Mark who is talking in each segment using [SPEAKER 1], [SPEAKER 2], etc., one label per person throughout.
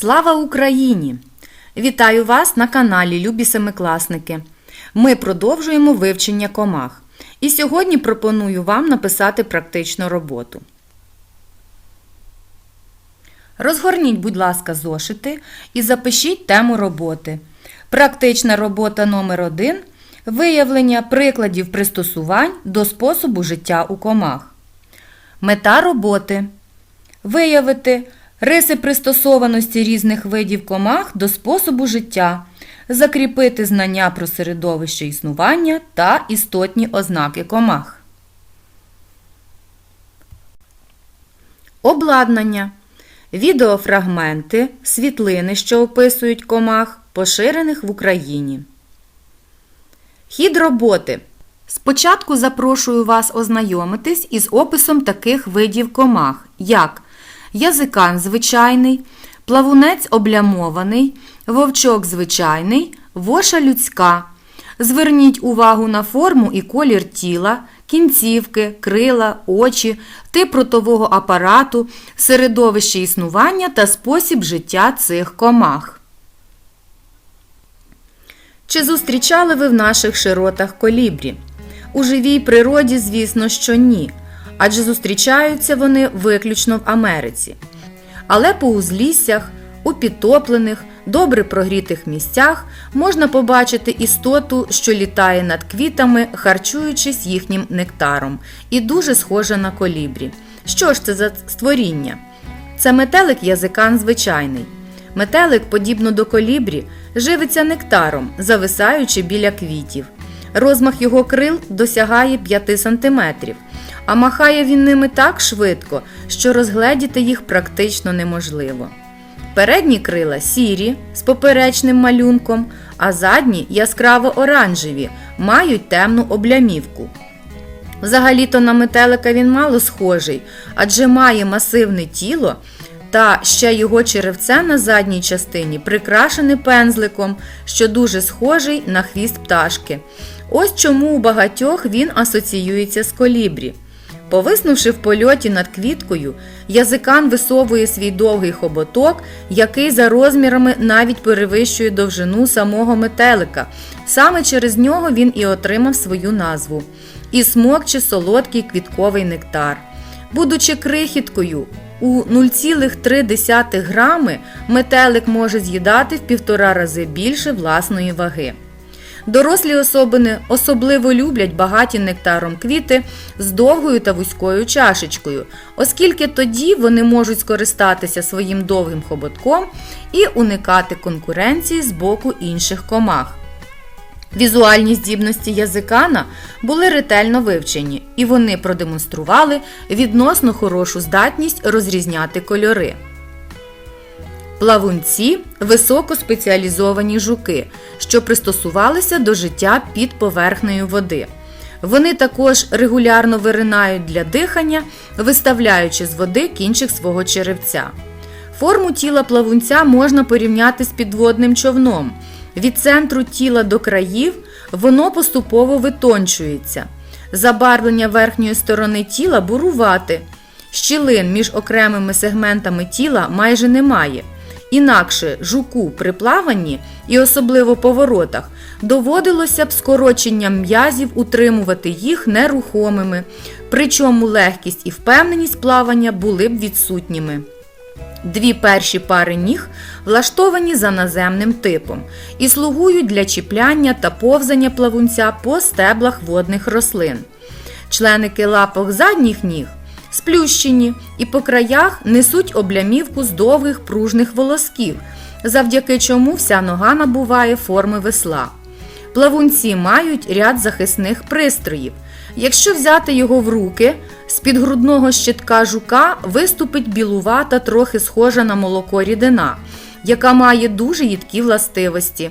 [SPEAKER 1] Слава Україні! Вітаю вас на каналі Любі Семикласники. Ми продовжуємо вивчення комах. І сьогодні пропоную вам написати практичну роботу. Розгорніть, будь ласка, зошити і запишіть тему роботи. Практична робота номер 1 Виявлення прикладів пристосувань до способу життя у комах. Мета роботи виявити риси пристосованості різних видів комах до способу життя, закріпити знання про середовище існування та істотні ознаки комах. Обладнання. Відеофрагменти, світлини, що описують комах, поширених в Україні. Хід роботи. Спочатку запрошую вас ознайомитись із описом таких видів комах, як язикан звичайний, плавунець облямований, вовчок звичайний, воша людська. Зверніть увагу на форму і колір тіла, кінцівки, крила, очі, тип ротового апарату, середовище існування та спосіб життя цих комах. Чи зустрічали ви в наших широтах колібрі? У живій природі, звісно, що ні, адже зустрічаються вони виключно в Америці. Але по узліссях, у підтоплених, добре прогрітих місцях можна побачити істоту, що літає над квітами, харчуючись їхнім нектаром, і дуже схожа на колібрі. Що ж це за створіння? Це метелик язикан звичайний. Метелик, подібно до колібрі, живиться нектаром, зависаючи біля квітів. Розмах його крил досягає 5 см, а махає він ними так швидко, що розгледіти їх практично неможливо. Передні крила сірі з поперечним малюнком, а задні яскраво оранжеві, мають темну облямівку. Взагалі-то на метелика він мало схожий, адже має масивне тіло, та ще його черевце на задній частині прикрашене пензликом, що дуже схожий на хвіст пташки. Ось чому у багатьох він асоціюється з колібрі. Повиснувши в польоті над квіткою, язикан висовує свій довгий хоботок, який за розмірами навіть перевищує довжину самого метелика. Саме через нього він і отримав свою назву. І смокче солодкий квітковий нектар. Будучи крихіткою, у 0,3 грами метелик може з'їдати в півтора рази більше власної ваги. Дорослі особини особливо люблять багаті нектаром квіти з довгою та вузькою чашечкою, оскільки тоді вони можуть скористатися своїм довгим хоботком і уникати конкуренції з боку інших комах. Візуальні здібності язикана були ретельно вивчені, і вони продемонстрували відносно хорошу здатність розрізняти кольори. Плавунці високоспеціалізовані жуки, що пристосувалися до життя під поверхнею води. Вони також регулярно виринають для дихання, виставляючи з води кінчик свого черевця. Форму тіла плавунця можна порівняти з підводним човном. Від центру тіла до країв воно поступово витончується. Забарвлення верхньої сторони тіла бурувати. Щілин між окремими сегментами тіла майже немає. Інакше жуку при плаванні і особливо поворотах доводилося б скороченням м'язів утримувати їх нерухомими, причому легкість і впевненість плавання були б відсутніми. Дві перші пари ніг влаштовані за наземним типом і слугують для чіпляння та повзання плавунця по стеблах водних рослин. Членики лапок задніх ніг сплющені і по краях несуть облямівку з довгих пружних волосків, завдяки чому вся нога набуває форми весла. Плавунці мають ряд захисних пристроїв. Якщо взяти його в руки, з-під грудного щитка жука виступить білувата, трохи схожа на молоко рідина, яка має дуже їдкі властивості.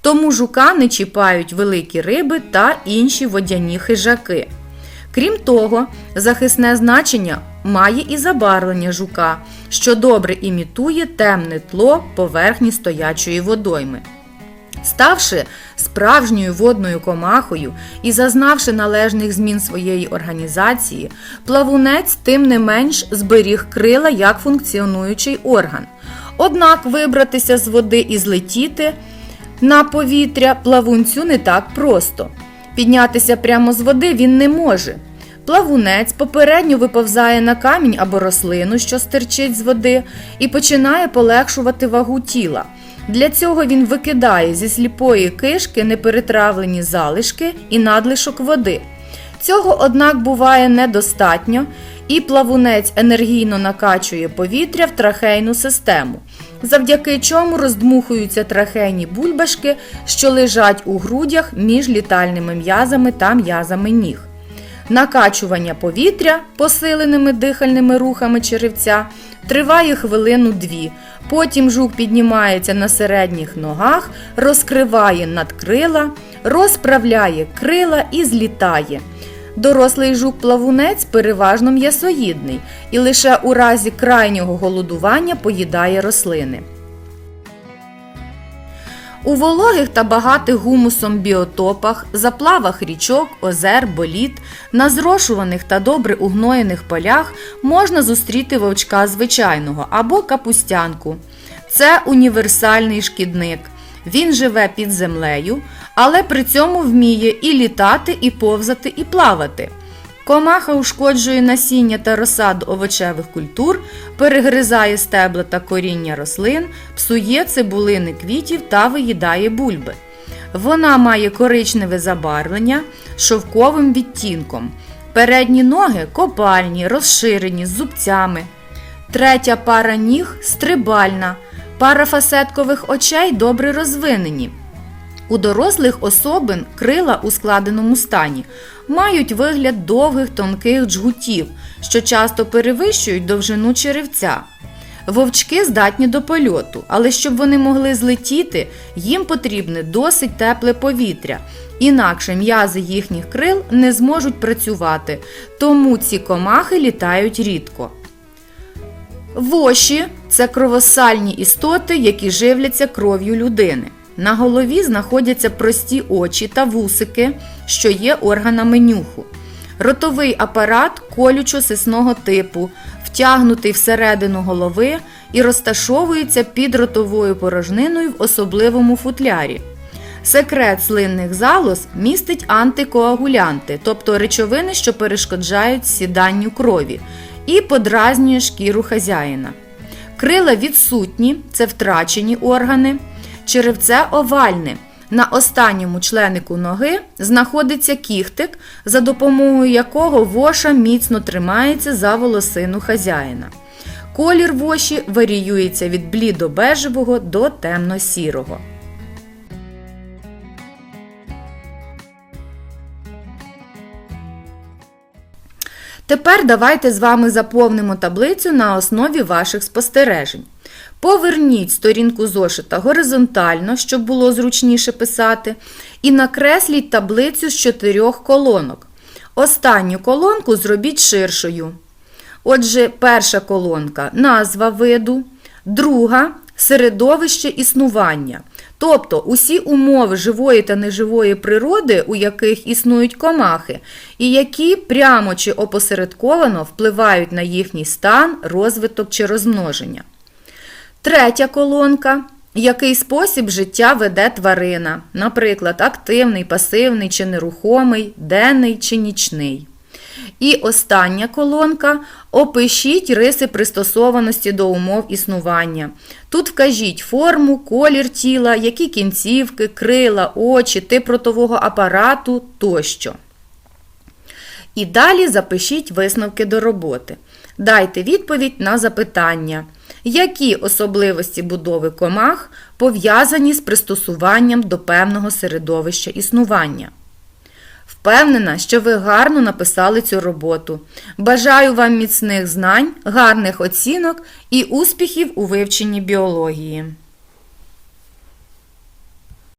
[SPEAKER 1] Тому жука не чіпають великі риби та інші водяні хижаки. Крім того, захисне значення має і забарвлення жука, що добре імітує темне тло поверхні стоячої водойми. Ставши справжньою водною комахою і зазнавши належних змін своєї організації, плавунець тим не менш зберіг крила як функціонуючий орган. Однак вибратися з води і злетіти на повітря плавунцю не так просто. Піднятися прямо з води він не може. Плавунець попередньо виповзає на камінь або рослину, що стирчить з води, і починає полегшувати вагу тіла. Для цього він викидає зі сліпої кишки неперетравлені залишки і надлишок води. Цього, однак, буває недостатньо, і плавунець енергійно накачує повітря в трахейну систему, завдяки чому роздмухуються трахейні бульбашки, що лежать у грудях між літальними м'язами та м'язами ніг. Накачування повітря посиленими дихальними рухами черевця триває хвилину-дві. Потім жук піднімається на середніх ногах, розкриває надкрила, розправляє крила і злітає. Дорослий жук-плавунець переважно м'ясоїдний і лише у разі крайнього голодування поїдає рослини. У вологих та багатих гумусом біотопах, заплавах річок, озер, боліт, на зрошуваних та добре угноєних полях можна зустріти вовчка звичайного або капустянку. Це універсальний шкідник. Він живе під землею, але при цьому вміє і літати, і повзати, і плавати. Комаха ушкоджує насіння та розсаду овочевих культур, перегризає стебла та коріння рослин, псує цибулини квітів та виїдає бульби. Вона має коричневе забарвлення шовковим відтінком. Передні ноги копальні, розширені з зубцями. Третя пара ніг стрибальна, пара фасеткових очей добре розвинені. У дорослих особин крила у складеному стані мають вигляд довгих тонких джгутів, що часто перевищують довжину черевця. Вовчки здатні до польоту, але щоб вони могли злетіти, їм потрібне досить тепле повітря. Інакше м'язи їхніх крил не зможуть працювати, тому ці комахи літають рідко. Воші це кровосальні істоти, які живляться кров'ю людини. На голові знаходяться прості очі та вусики, що є органами нюху. Ротовий апарат колючо-сисного типу, втягнутий всередину голови і розташовується під ротовою порожниною в особливому футлярі. Секрет слинних залоз містить антикоагулянти, тобто речовини, що перешкоджають сіданню крові, і подразнює шкіру хазяїна. Крила відсутні, це втрачені органи. Черевце овальне. На останньому членику ноги знаходиться кіхтик, за допомогою якого воша міцно тримається за волосину хазяїна. Колір воші варіюється від блідо-бежевого до темно-сірого. Тепер давайте з вами заповнимо таблицю на основі ваших спостережень. Поверніть сторінку зошита горизонтально, щоб було зручніше писати, і накресліть таблицю з чотирьох колонок. Останню колонку зробіть ширшою. Отже, перша колонка назва виду, друга середовище існування. Тобто усі умови живої та неживої природи, у яких існують комахи, і які прямо чи опосередковано впливають на їхній стан, розвиток чи розмноження. Третя колонка. Який спосіб життя веде тварина, наприклад, активний, пасивний чи нерухомий, денний чи нічний. І остання колонка опишіть риси пристосованості до умов існування. Тут вкажіть форму, колір тіла, які кінцівки, крила, очі, тип ротового апарату тощо. І далі запишіть висновки до роботи. Дайте відповідь на запитання. Які особливості будови комах пов'язані з пристосуванням до певного середовища існування? Впевнена, що ви гарно написали цю роботу. Бажаю вам міцних знань, гарних оцінок і успіхів у вивченні біології.